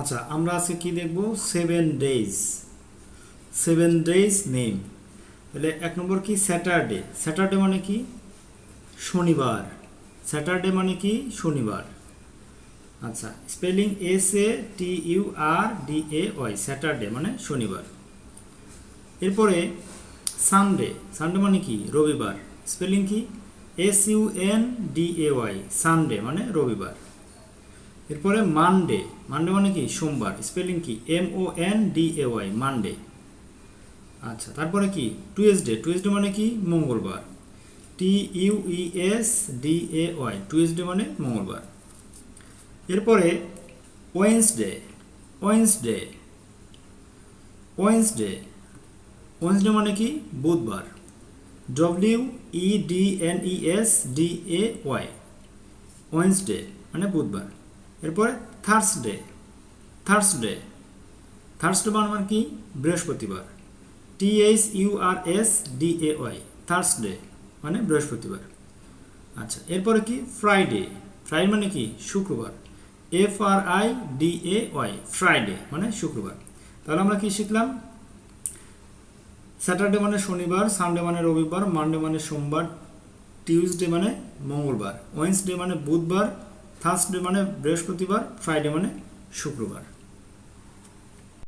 আচ্ছা আমরা আজকে কি দেখব? Seven days seven days name তাহলে এক নম্বর কি? স্যাটারডে স্যাটারডে মানে কি? শনিবার। স্যাটারডে মানে কি? শনিবার। আচ্ছা spelling S A T U R D A Y Saturday মানে শনিবার। এরপরে সানডে সানডে মানে কি? রবিবার। স্পেলিং কি? S U N D A Y Sunday মানে রবিবার। এরপরে মানডে মানডে মানে কি? সোমবার, স্পেলিং কি? M O N D A Y, Monday. আচ্ছা তারপরে কি? টুয়েসডে টুয়েসডে মানে কি? মঙ্গলবার। T U E S D A Y, Tuesday মানে মঙ্গলবার। এরপরে ওয়েন্সডে ওয়েন্সডে ওয়েন্সডে ওয়েন্সডে মানে কি? বুধবার। W E D N E S D A Y, Wednesday মানে বুধবার। এরপরে থার্সডে থার্সডে থার্সডে মানে কি? বৃহস্পতিবার। T H U R S D A Y Thursday মানে বৃহস্পতিবার। আচ্ছা এরপরে কি? ফ্রাইডে ফ্রাইডে মানে কি? শুক্রবার। F R I D A Y Friday মানে শুক্রবার। তাহলে আমরা কি শিখলাম? স্যাটারডে মানে শনিবার সানডে মানে রবিবার মানডে মানে সোমবার টিউসডে মানে মঙ্গলবার ওয়েন্সডে মানে বুধবার থার্সডে মানে বৃহস্পতিবার ফ্রাইডে মানে শুক্রবার।